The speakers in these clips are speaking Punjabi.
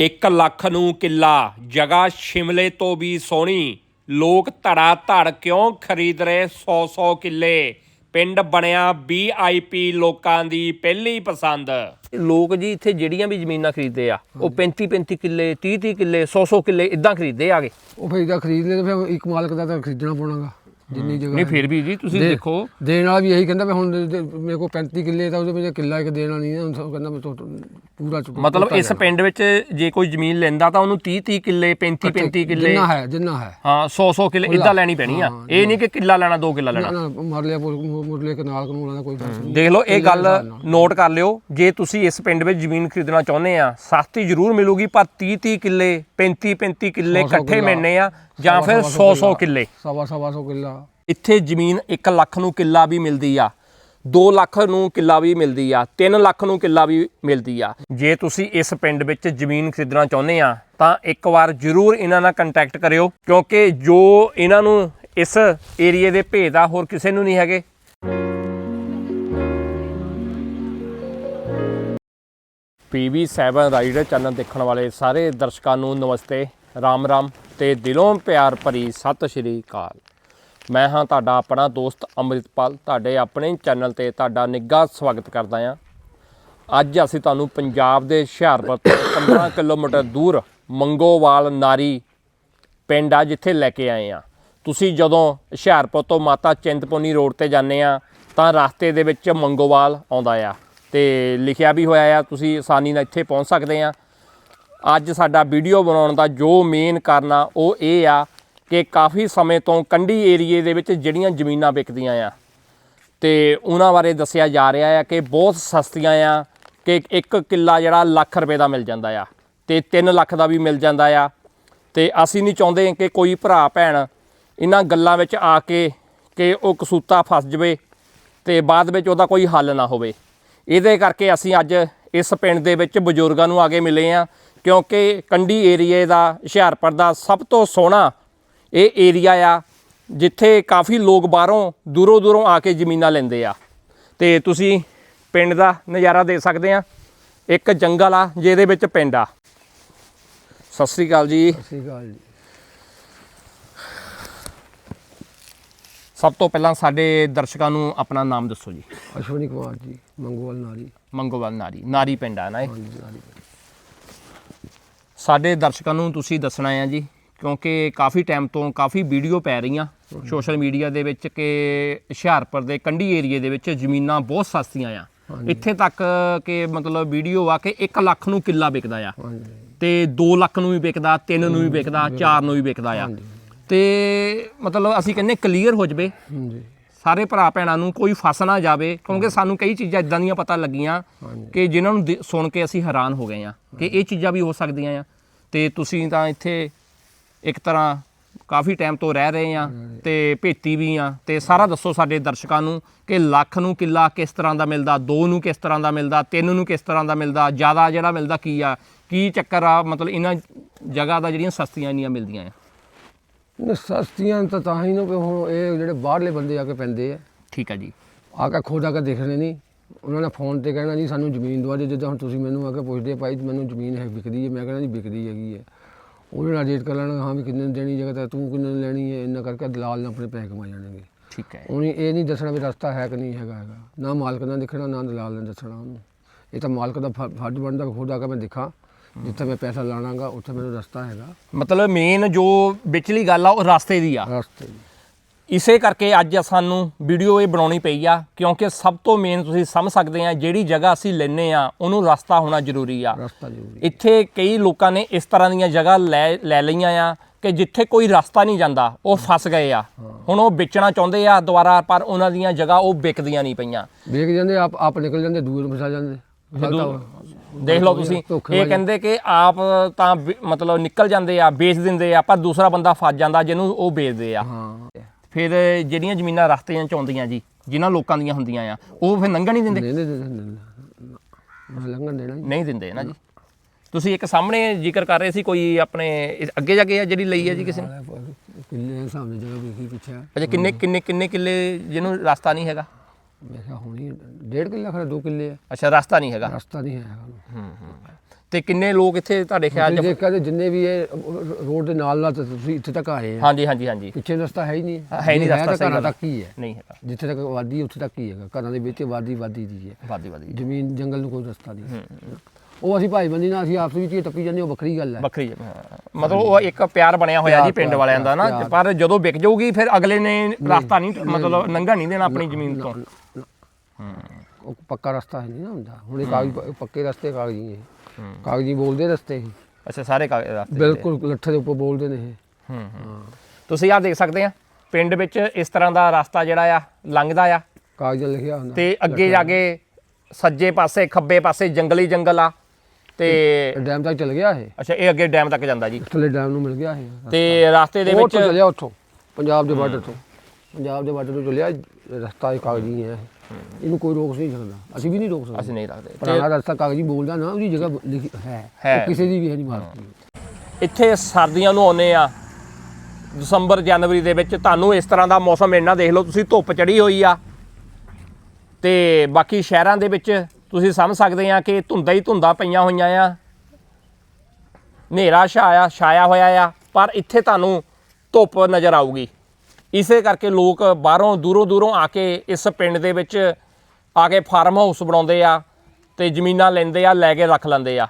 1 ਲੱਖ ਨੂੰ ਕਿੱਲਾ ਜਗ੍ਹਾ ਸ਼ਿਮਲੇ ਤੋਂ ਵੀ ਸੋਹਣੀ। ਲੋਕ ਧੜਾ ਧੜ ਕਿਉਂ ਖਰੀਦ ਰਹੇ 100 100 ਕਿੱਲੇ? ਪਿੰਡ ਬਣਿਆ ਵੀਆਈਪੀ ਲੋਕਾਂ ਦੀ ਪਹਿਲੀ ਪਸੰਦ। ਲੋਕ ਜੀ ਇੱਥੇ ਜਿਹੜੀਆਂ ਵੀ ਜ਼ਮੀਨਾਂ ਖਰੀਦਦੇ ਆ ਉਹ 35 35 ਕਿੱਲੇ 30 30 ਕਿੱਲੇ 100 100 ਕਿੱਲੇ ਇਦਾਂ ਖਰੀਦਦੇ ਆਗੇ। ਉਹ ਫਿਰ ਇਹਦਾ ਖਰੀਦ ਲੈ ਤੇ ਫਿਰ ਇੱਕ ਮਾਲਕ ਦਾ ਤਾਂ ਖਰੀਦਣਾ ਪਊਗਾ ਜਿੰਨੀ ਜਗ੍ਹਾ ਨਹੀਂ ਫਿਰ ਵੀ ਜੀ ਤੁਸੀਂ ਦੇਖੋ। ਦੇਣ ਵਾਲਾ ਵੀ ਇਹੀ ਕਹਿੰਦਾ ਵੀ ਹੁਣ ਮੇਰੇ ਕੋਲ 35 ਕਿੱਲੇ ਤਾਂ ਉਹਦੇ ਵਿੱਚ ਕਿੱਲਾ ਇੱਕ ਦੇਣਾ ਨਹੀਂ ਨਾ ਉਹ ਕਹਿੰਦਾ ਮੈਂ ਤੋਂ ਪੂਰਾ ਚੁੱਕ- ਮਤਲਬ ਇਸ। ਪਿੰਡ ਵਿੱਚ ਜੇ ਕੋਈ ਜ਼ਮੀਨ ਲੈਂਦਾ ਤਾਂ ਉਹਨੂੰ 30 30 ਕਿੱਲੇ 35 35 ਕਿੱਲੇ। ਜਿੰਨਾ ਹੈ ਜਿੰਨਾ ਹੈ। ਹਾਂ 100 100 ਕਿੱਲੇ ਇਦਾਂ ਲੈਣੀ ਪੈਣੀ ਆ। ਇਹ ਨਹੀਂ ਕਿ ਕਿੱਲਾ ਲੈਣਾ 2 ਕਿੱਲਾ ਲੈਣਾ। ਨਾ ਮਰ ਲਿਆ ਮੁਰਲੇ ਕਨਾਲ ਕਨੂਲਾਂ ਦਾ ਕੋਈ ਫ਼ਰਕ ਨਹੀਂ। ਦੇਖ ਲਓ ਇਹ ਗੱਲ ਨੋਟ ਕਰ ਲਿਓ। ਜੇ ਤੁਸੀਂ ਇਸ ਪਿੰਡ ਵਿੱਚ ਜ਼ਮੀਨ ਖਰੀਦਣਾ ਚਾਹੁੰਦੇ ਆ ਸਸਤੀ ਜ਼ਰੂਰ ਮਿਲੂਗੀ ਪਰ 30 30 ਕਿੱਲੇ 35 35 ਕਿੱਲੇ ਇਕੱਠੇ। ਮਿਲਣੇ ਆ। ਜਾਂ ਫਿਰ 100 100 ਕਿੱਲੇ। ਸਵਾ ਸਵਾ ਸੌ ਕਿੱਲਾ। ਇੱਥੇ ਜ਼ਮੀਨ 1 ਲੱਖ ਨੂੰ ਕਿੱਲਾ ਵੀ ਮਿਲਦੀ ਆ। 2 ਲੱਖ ਨੂੰ ਕਿੱਲਾ ਵੀ ਮਿਲਦੀ ਆ। 3 ਲੱਖ ਨੂੰ ਕਿੱਲਾ ਵੀ ਮਿਲਦੀ ਆ। ਜੇ ਤੁਸੀਂ ਇਸ ਪਿੰਡ ਵਿੱਚ ਜ਼ਮੀਨ ਖਰੀਦਣਾ ਚਾਹੁੰਦੇ ਆ ਤਾਂ ਇੱਕ ਵਾਰ ਜ਼ਰੂਰ ਇਹਨਾਂ ਨਾਲ ਕੰਟੈਕਟ ਕਰਿਓ ਕਿਉਂਕਿ ਜੋ ਇਹਨਾਂ ਨੂੰ ਇਸ ਏਰੀਏ ਦੇ ਭੇਦ ਆ ਹੋਰ ਕਿਸੇ ਨੂੰ ਨਹੀਂ ਹੈਗੇ। PV7 ਰਾਈਡਰ ਚੈਨਲ ਦੇਖਣ ਵਾਲੇ ਸਾਰੇ ਦਰਸ਼ਕਾਂ ਨੂੰ ਨਮਸਤੇ। ਰਾਮ ਰਾਮ। ਤੇ ਦਿਲੋਂ ਪਿਆਰ ਭਰੀ ਸਤਿ ਸ਼੍ਰੀ ਅਕਾਲ। ਮੈਂ ਹਾਂ ਤੁਹਾਡਾ ਆਪਣਾ ਦੋਸਤ ਅੰਮ੍ਰਿਤਪਾਲ। ਤੁਹਾਡੇ ਆਪਣੇ ਚੈਨਲ ਤੇ ਤੁਹਾਡਾ ਨਿੱਘਾ ਸਵਾਗਤ ਕਰਦਾ ਹਾਂ। ਅੱਜ ਅਸੀਂ ਤੁਹਾਨੂੰ ਪੰਜਾਬ ਦੇ ਹੁਸ਼ਿਆਰਪੁਰ ਤੋਂ 15 ਕਿਲੋਮੀਟਰ ਦੂਰ ਮੰਗੋਵਾਲ ਨਾਰੀ ਪਿੰਡ ਆ, ਜਿੱਥੇ ਲੈ ਕੇ ਆਏ ਆ ਤੁਸੀਂ ਜਦੋਂ ਹੁਸ਼ਿਆਰਪੁਰ ਤੋਂ ਮਾਤਾ ਚਿੰਤਪੁਰਨੀ ਰੋਡ ਤੇ ਜਾਂਦੇ ਆ ਤਾਂ ਰਸਤੇ ਦੇ ਵਿੱਚ ਮੰਗੋਵਾਲ ਆਉਂਦਾ ਆ। ਤੇ ਲਿਖਿਆ ਵੀ ਹੋਇਆ ਆ, ਤੁਸੀਂ ਆਸਾਨੀ ਨਾਲ ਇੱਥੇ ਪਹੁੰਚ ਸਕਦੇ ਆ ਅੱਜ ਸਾਡਾ ਵੀਡੀਓ ਬਣਾਉਣ ਦਾ ਜੋ ਮੇਨ ਕਾਰਨ ਆ, ਉਹ ਇਹ ਆ ਕਿ ਕਾਫੀ ਸਮੇਂ ਤੋਂ ਕੰਢੀ ਏਰੀਏ ਦੇ ਵਿੱਚ ਜਿਹੜੀਆਂ ਜ਼ਮੀਨਾਂ ਵਿਕਦੀਆਂ ਆ। ਤੇ ਉਹਨਾਂ ਬਾਰੇ ਦੱਸਿਆ ਜਾ ਰਿਹਾ ਆ ਕਿ ਬਹੁਤ ਸਸਤੀਆਂ ਆ ਕਿ ਇੱਕ ਕਿੱਲਾ ਜਿਹੜਾ ਲੱਖ ਰੁਪਏ ਦਾ ਮਿਲ ਜਾਂਦਾ ਆ ਤੇ 3 ਲੱਖ ਦਾ ਵੀ ਮਿਲ ਜਾਂਦਾ ਆ। ਤੇ ਅਸੀਂ ਨਹੀਂ ਚਾਹੁੰਦੇ ਕਿ ਕੋਈ ਭਰਾ, ਭੈਣ ਇਹਨਾਂ ਗੱਲਾਂ ਵਿੱਚ ਆ ਕੇ ਕਿ ਉਹ ਕਸੂਤਾ ਫਸ ਜਵੇ ਤੇ ਬਾਅਦ ਵਿੱਚ ਉਹਦਾ ਕੋਈ ਹੱਲ ਨਾ ਹੋਵੇ। ਇਹਦੇ ਕਰਕੇ ਅਸੀਂ ਅੱਜ ਇਸ ਪਿੰਡ ਦੇ ਵਿੱਚ ਬਜ਼ੁਰਗਾਂ ਨੂੰ ਆ ਕੇ ਮਿਲੇ ਆ ਕਿਉਂਕਿ ਕੰਢੀ ਏਰੀਏ ਦਾ ਹੁਸ਼ਿਆਰਪੁਰ ਦਾ ਸਭ ਤੋਂ ਸੋਹਣਾ ਇਹ ਏਰੀਆ ਆ ਜਿੱਥੇ ਕਾਫੀ ਲੋਕ ਬਾਹਰੋਂ ਦੂਰੋਂ ਦੂਰੋਂ ਆ ਕੇ ਜ਼ਮੀਨਾਂ ਲੈਂਦੇ ਆ। ਤੇ ਤੁਸੀਂ ਪਿੰਡ ਦਾ ਨਜ਼ਾਰਾ ਦੇ ਸਕਦੇ ਆ। ਇੱਕ ਜੰਗਲ ਆ ਜਿਹਦੇ ਵਿੱਚ ਪਿੰਡ ਆ। ਸਤਿ ਸ੍ਰੀ ਅਕਾਲ ਜੀ। ਸਤਿ ਸ਼੍ਰੀ ਅਕਾਲ ਜੀ। ਸਭ ਤੋਂ ਪਹਿਲਾਂ ਸਾਡੇ ਦਰਸ਼ਕਾਂ ਨੂੰ ਆਪਣਾ ਨਾਮ ਦੱਸੋ ਜੀ। ਅਸ਼ਵਨੀ ਕੁਮਾਰ ਜੀ ਮੰਗੋਵਾਲ ਨਾਰੀ। ਮੰਗੋਵਾਲ ਨਾਰੀ ਨਾਰੀ ਪਿੰਡ ਆ ਨਾ ਇਹ? ਸਾਡੇ ਦਰਸ਼ਕਾਂ ਨੂੰ ਤੁਸੀਂ ਦੱਸਣਾ ਆ ਜੀ ਕਿਉਂਕਿ ਕਾਫੀ ਟਾਈਮ ਤੋਂ ਕਾਫੀ ਵੀਡੀਓ ਪੈ ਰਹੀਆਂ ਸੋਸ਼ਲ ਮੀਡੀਆ ਦੇ ਵਿੱਚ ਕਿ ਹੁਸ਼ਿਆਰਪੁਰ ਦੇ ਕੰਢੀ ਏਰੀਏ ਦੇ ਵਿੱਚ ਜ਼ਮੀਨਾਂ ਬਹੁਤ ਸਸਤੀਆਂ ਆ। ਇੱਥੇ ਤੱਕ ਕਿ ਮਤਲਬ ਵੀਡੀਓ ਆ ਕਿ 1 ਲੱਖ ਨੂੰ ਕਿੱਲਾ ਵਿਕਦਾ ਆ। ਤੇ 2 ਲੱਖ ਨੂੰ ਵੀ ਵਿਕਦਾ 3 ਨੂੰ ਵੀ ਵਿਕਦਾ 4 ਨੂੰ ਵੀ ਵਿਕਦਾ ਆ। ਤੇ ਮਤਲਬ ਅਸੀਂ ਕਹਿੰਦੇ ਕਲੀਅਰ ਹੋ ਜਵੇ। ਸਾਰੇ ਭਰਾ ਭੈਣਾਂ ਨੂੰ ਕੋਈ ਫਸ ਨਾ ਜਾਵੇ ਕਿਉਂਕਿ ਸਾਨੂੰ ਕਈ ਚੀਜ਼ਾਂ ਇਦਾਂ ਦੀਆਂ ਪਤਾ ਲੱਗੀਆਂ ਕਿ ਜਿਨ੍ਹਾਂ ਨੂੰ ਦੇ- ਸੁਣ ਕੇ ਅਸੀਂ ਹੈਰਾਨ ਹੋ ਗਏ ਆ ਕਿ ਇਹ ਚੀਜ਼ਾਂ ਵੀ ਹੋ ਸਕਦੀਆਂ ਆ। ਤੇ ਤੁਸੀਂ ਤਾਂ ਇੱਥੇ ਇੱਕ ਤਰ੍ਹਾਂ ਕਾਫੀ ਟਾਈਮ ਤੋਂ ਰਹਿ ਰਹੇ ਆ ਤੇ ਭੇਤੀ ਵੀ ਆ ਤੇ ਸਾਰਾ ਦੱਸੋ ਸਾਡੇ ਦਰਸ਼ਕਾਂ ਨੂੰ ਕਿ ਲੱਖ ਨੂੰ ਕਿੱਲਾ ਕਿਸ ਤਰ੍ਹਾਂ ਦਾ ਮਿਲਦਾ ਦੋ ਨੂੰ ਕਿਸ ਤਰ੍ਹਾਂ ਦਾ ਮਿਲਦਾ ਤਿੰਨ ਨੂੰ ਕਿਸ ਤਰ੍ਹਾਂ ਦਾ ਮਿਲਦਾ ਜ਼ਿਆਦਾ ਜਿਹੜਾ ਮਿਲਦਾ ਕੀ ਆ? ਕੀ ਚੱਕਰ ਆ? ਮਤਲਬ ਇਹਨਾਂ ਜਗ੍ਹਾ ਦਾ ਜਿਹੜੀਆਂ ਸਸਤੀਆਂ ਇੰਨੀਆਂ ਮਿਲਦੀਆਂ ਆ। ਨਾ ਸਸਤੀਆਂ ਤਾਂ ਤਾਂ ਹੀ ਨੂੰ ਕਿ ਹੁਣ ਇਹ ਜਿਹੜੇ ਬਾਹਰਲੇ ਬੰਦੇ ਆ ਕੇ ਪੈਂਦੇ ਆ। ਠੀਕ ਆ ਜੀ। ਆ ਕੇ ਖੁਦ ਆ ਕੇ ਦੇਖਣੇ ਨਹੀਂ। ਉਹਨਾਂ ਨੇ ਫੋਨ ਤੇ ਕਹਿਣਾ ਜੀ ਸਾਨੂੰ ਜ਼ਮੀਨ ਦਵਾ ਦਿਓ ਜਿੱਦਾਂ ਹੁਣ ਤੁਸੀਂ ਮੈਨੂੰ ਆ ਕੇ ਪੁੱਛਦੇ ਭਾਈ ਮੈਨੂੰ ਜ਼ਮੀਨ ਹੈ ਵਿਕਦੀ ਹੈ। ਮੈਂ ਕਹਿੰਦਾ ਜੀ ਵਿਕਦੀ ਹੈਗੀ ਹੈ। ਉਹਦੇ ਨਾਲ ਰੇਟ ਕਰ ਲੈਣਾ ਹਾਂ ਵੀ ਕਿੰਨੇ ਨੂੰ ਦੇਣੀ ਜਗ੍ਹਾ ਤਾਂ ਤੂੰ ਕਿੰਨੇ ਨੂੰ ਲੈਣੀ ਹੈ? ਇੰਨਾ ਕਰਕੇ ਦਲਾਲ ਨੇ ਆਪਣੇ ਪੈਸੇ ਕਮਾ ਜਾਣਗੇ। ਠੀਕ ਹੈ। ਉਹਨੇ ਇਹ ਨਹੀਂ ਦੱਸਣਾ ਵੀ ਰਸਤਾ ਹੈ ਕਿ ਨਹੀਂ ਹੈਗਾ ਹੈਗਾ। ਨਾ ਮਾਲਕ ਨੇ ਦੇਖਣਾ ਨਾ ਦਲਾਲ ਨੇ ਦੱਸਣਾ ਉਹਨੂੰ। ਇਹ ਤਾਂ ਮਾਲਕ ਦਾ ਫਰਜ਼ ਬਣਦਾ ਖੁਦ ਆ ਕੇ ਮੈਂ ਦੇਖਾਂ। ਜਿੱਥੇ ਮੈਂ ਪੈਸਾ ਲਾਣਾਗਾ ਉੱਥੇ ਮੈਨੂੰ ਰਸਤਾ ਹੈਗਾ। ਮਤਲਬ ਮੇਨ ਜੋ ਵਿਚਲੀ ਗੱਲ ਆ ਉਹ ਰਸਤੇ ਦੀ ਆ। ਰਸਤੇ ਦੀ। ਇਸੇ ਕਰਕੇ ਅੱਜ ਸਾਨੂੰ ਵੀਡੀਓ ਇਹ ਬਣਾਉਣੀ ਪਈ ਆ ਕਿਉਂਕਿ ਸਭ ਤੋਂ ਮੇਨ ਤੁਸੀਂ ਸਮਝ ਸਕਦੇ ਆ ਜਿਹੜੀ ਜਗ੍ਹਾ ਅਸੀਂ ਲੈਨੇ ਆ ਉਹਨੂੰ ਰਸਤਾ ਹੋਣਾ ਜ਼ਰੂਰੀ ਆ। ਰਸਤਾ ਜ਼ਰੂਰੀ ਇੱਥੇ ਕਈ ਲੋਕਾਂ ਨੇ ਇਸ ਤਰ੍ਹਾਂ ਦੀਆਂ ਜਗ੍ਹਾ ਲੈ ਲੈ ਲਈਆਂ ਆ ਕਿ ਜਿੱਥੇ ਕੋਈ ਰਸਤਾ ਨਹੀਂ ਜਾਂਦਾ ਉਹ ਫਸ ਗਏ ਆ। ਹੁਣ ਉਹ ਵੇਚਣਾ ਚਾਹੁੰਦੇ ਆ ਦੁਬਾਰਾ ਪਰ ਉਹਨਾਂ ਦੀਆਂ ਜਗ੍ਹਾ ਉਹ ਵਿਕਦੀਆਂ ਨਹੀਂ ਪਈਆਂ। ਵੇਖ ਜਾਂਦੇ ਆਪ ਆਪ ਨਿਕਲ ਜਾਂਦੇ ਦੂਰ ਫਸਾ ਜਾਂਦੇ। ਦੇਖ ਲਓ ਤੁਸੀਂ। ਇਹ ਕਹਿੰਦੇ ਕਿ ਆਪ ਤਾਂ ਮਤਲਬ ਨਿਕਲ ਜਾਂਦੇ ਆ ਵੇਚ ਦਿੰਦੇ ਆ ਪਰ ਦੂਸਰਾ ਬੰਦਾ ਫਸ ਜਾਂਦਾ ਜਿਹਨੂੰ ਉਹ ਵੇਚਦੇ ਆ। ਫਿਰ ਜਿਹੜੀਆਂ ਜ਼ਮੀਨਾਂ ਰਸਤਿਆਂ ਚ ਆਉਂਦੀਆਂ ਜੀ ਜਿਨ੍ਹਾਂ ਲੋਕਾਂ ਦੀਆਂ ਹੁੰਦੀਆਂ ਆ ਉਹ ਫਿਰ ਲੰਘਣ ਨਹੀਂ ਦਿੰਦੇ? ਨਹੀਂ ਲੰਘਣ ਦੇਣਾ ਦਿੰਦੇ ਨਾ ਜੀ। ਤੁਸੀਂ ਇੱਕ ਸਾਹਮਣੇ ਜ਼ਿਕਰ ਕਰ ਰਹੇ ਸੀ ਕੋਈ ਆਪਣੇ ਅੱਗੇ ਜਾ ਕੇ ਆ ਜਿਹੜੀ ਲਈ ਹੈ ਜੀ ਕਿਸੇ ਨੇ? ਕਿੰਨੇ ਸਾਹਮਣੇ ਜਗ੍ਹਾ ਵੇਖੀ ਪਿੱਛੇ ਅੱਛਾ ਕਿੰਨੇ ਕਿੰਨੇ ਕਿੰਨੇ ਕਿੱਲੇ ਜਿਹਨੂੰ ਰਸਤਾ ਨਹੀਂ ਹੈਗਾ? ਮੈਂ ਕਿਹਾ ਹੋਣੀ ਡੇਢ ਕਿੱਲਾ ਖੜਾ 2 ਕਿੱਲੇ ਆ। ਅੱਛਾ ਰਸਤਾ ਨਹੀਂ ਹੈਗਾ? ਰਸਤਾ ਨਹੀਂ ਹੈ ਹੈਗਾ ਹੂੰ ਹੂੰ। ਤੇ ਕਿੰਨੇ ਲੋਕ ਇੱਥੇ ਤੁਹਾਡੇ ਖਿਆਲ ਚ ਦੇਖਿਆ ਤੇ ਜਿੰਨੇ ਵੀ ਇਹ ਰੋਡ ਦੇ ਨਾਲ ਨਾਲ ਤੁਸੀਂ ਇੱਥੇ ਤੱਕ ਆਏ ਆ। ਹਾਂਜੀ ਹਾਂਜੀ ਹਾਂਜੀ। ਪਿੱਛੇ ਰਸਤਾ ਹੈ ਹੀ ਨਹੀਂ। ਹੈ ਨਹੀਂ ਰਸਤਾ, ਸਹੀ ਘਰਾਂ। ਤੱਕ ਹੀ ਹੈ। ਨਹੀਂ ਹੈਗਾ। ਜਿੱਥੇ ਤੱਕ ਆਬਾਦੀ ਉੱਥੇ ਤੱਕ ਹੀ ਹੈਗਾ। ਘਰਾਂ ਦੇ ਵਿੱਚ ਆਬਾਦੀ ਆਬਾਦੀ ਦੀ ਹੈ। ਵਾਦੀ ਵਾਦੀ ਜ਼ਮੀਨ ਜੰਗਲ ਨੂੰ ਕੋਈ ਰਸਤਾ ਨਹੀਂ। ਉਹ ਅਸੀਂ ਭਾਈ ਬੰਦੀ ਨਾਲ ਅਸੀਂ ਆਪਸ ਵਿੱਚ ਹੀ ਟੱਪੀ ਜਾਂਦੇ ਉਹ ਵੱਖਰੀ ਗੱਲ ਹੈ। ਵੱਖਰੀ ਹੈ, ਹਾਂ। ਮਤਲਬ ਉਹ ਇੱਕ ਪਿਆਰ ਬਣਿਆ ਹੋਇਆ ਜੀ ਪਿਆਰ, ਪਿੰਡ ਵਾਲਿਆਂ ਦਾ ਨਾ ਪਿਆਰ। ਪਰ ਜਦੋਂ ਵਿਕ ਜਾਊਗੀ ਫਿਰ ਅਗਲੇ ਨੇ ਰਸਤਾ ਨਹੀਂ ਮਤਲਬ ਨੰਗਾ ਨਹੀਂ ਦੇਣਾ ਆਪਣੀ ਜ਼ਮੀਨ ਤੋਂ। ਉਹ ਪੱਕਾ ਰਸਤਾ ਹੈ ਨਹੀਂ ਨਾ ਹੁੰਦਾ। ਹੁਣ ਇਹ ਕਾਗਜ਼ ਪੱਕੇ ਰਸਤੇ ਕਾਗਜ਼ੀ ਹੈ। ਕਾਗਜ਼ੀ ਬੋਲਦੇ ਰਸਤੇ ਇਹ ਅੱਛਾ ਸਾਰੇ ਕਾਗਜ਼ ਰਸਤੇ ਬਿਲਕੁਲ ਲੱਠੇ ਦੇ ਉੱਪਰ ਬੋਲਦੇ ਨੇ ਇਹ। ਹੂੰ ਹੂੰ। ਤੁਸੀਂ ਆਹ ਦੇਖ ਸਕਦੇ ਆ ਪਿੰਡ ਵਿੱਚ ਇਸ ਤਰ੍ਹਾਂ ਦਾ ਰਸਤਾ ਜਿਹੜਾ ਆ ਲੰਘਦਾ ਆ। ਕਾਗਜ਼ਾਂ ਲਿਖਿਆ ਹੁੰਦਾ। ਤੇ ਅੱਗੇ ਜਾ ਕੇ ਸੱਜੇ ਪਾਸੇ ਖੱਬੇ ਪਾਸੇ ਜੰਗਲੀ ਜੰਗਲ ਆ। ਤੇ ਡੈਮ ਤੱਕ ਚਲ ਗਿਆ ਇਹ? ਅੱਛਾ ਇਹ ਅੱਗੇ ਡੈਮ ਤੱਕ ਜਾਂਦਾ ਜੀ। ਥੱਲੇ ਡੈਮ ਨੂੰ ਮਿਲ ਗਿਆ ਇਹ। ਤੇ ਰਸਤੇ ਦੇ ਵਿੱਚ ਚੱਲਿਆ ਉੱਥੋਂ ਪੰਜਾਬ ਦੇ ਬਾਰਡਰ ਤੋਂ। ਪੰਜਾਬ ਦੇ ਬਾਰਡਰ ਤੋਂ ਚੱਲਿਆ ਰਸਤਾ ਇਹ ਕਾਗਜ਼ੀ ਹੈ। ਇਹ। ਇਹਨੂੰ ਕੋਈ ਰੋਕ ਨਹੀਂ ਸਕਦਾ। ਅਸੀਂ ਵੀ ਨਹੀਂ ਰੋਕ ਸਕਦੇ। ਅਸੀਂ ਨਹੀਂ ਰੱਖਦੇ ਪੁਰਾਣਾ ਰਸਤਾ ਕਾਗਜ਼ੀ ਬੋਲਦਾ ਨਾ ਉਹਦੀ ਜਗ੍ਹਾ ਲਿਖੀ ਹੈ। ਕਿਸੇ ਦੀ ਵੀ ਹੈ ਨਹੀਂ ਮਾਰਕੀ ਇੱਥੇ ਸਰਦੀਆਂ ਨੂੰ ਆਉਨੇ ਆ। ਦਸੰਬਰ ਜਨਵਰੀ ਦੇ ਵਿੱਚ ਤੁਹਾਨੂੰ ਇਸ ਤਰ੍ਹਾਂ ਦਾ ਮੌਸਮ ਇੰਨਾ ਦੇਖ ਲਓ ਤੁਸੀਂ ਧੁੱਪ ਚੜੀ ਹੋਈ ਆ। ਤੇ ਬਾਕੀ ਸ਼ਹਿਰਾਂ ਦੇ ਵਿੱਚ ਤੁਸੀਂ ਸਮਝ ਸਕਦੇ ਆ ਕਿ ਧੁੰਦਾਂ ਹੀ ਧੁੰਦਾਂ ਪਈਆਂ ਹੋਈਆਂ ਆ। ਹਨੇਰਾ ਛਾਇਆ ਛਾਇਆ ਹੋਇਆ ਆ, ਪਰ ਇੱਥੇ ਤੁਹਾਨੂੰ ਧੁੱਪ ਨਜ਼ਰ ਆਊਗੀ। ਇਸੇ ਕਰਕੇ ਲੋਕ ਬਾਹਰੋਂ ਦੂਰੋਂ ਦੂਰੋਂ ਆ ਕੇ ਇਸ ਪਿੰਡ ਦੇ ਵਿੱਚ ਆ ਕੇ ਫਾਰਮ ਹਾਊਸ ਬਣਾਉਂਦੇ ਆ ਤੇ ਜ਼ਮੀਨਾਂ ਲੈਂਦੇ ਆ, ਲੈ ਕੇ ਰੱਖ ਲੈਂਦੇ ਆ।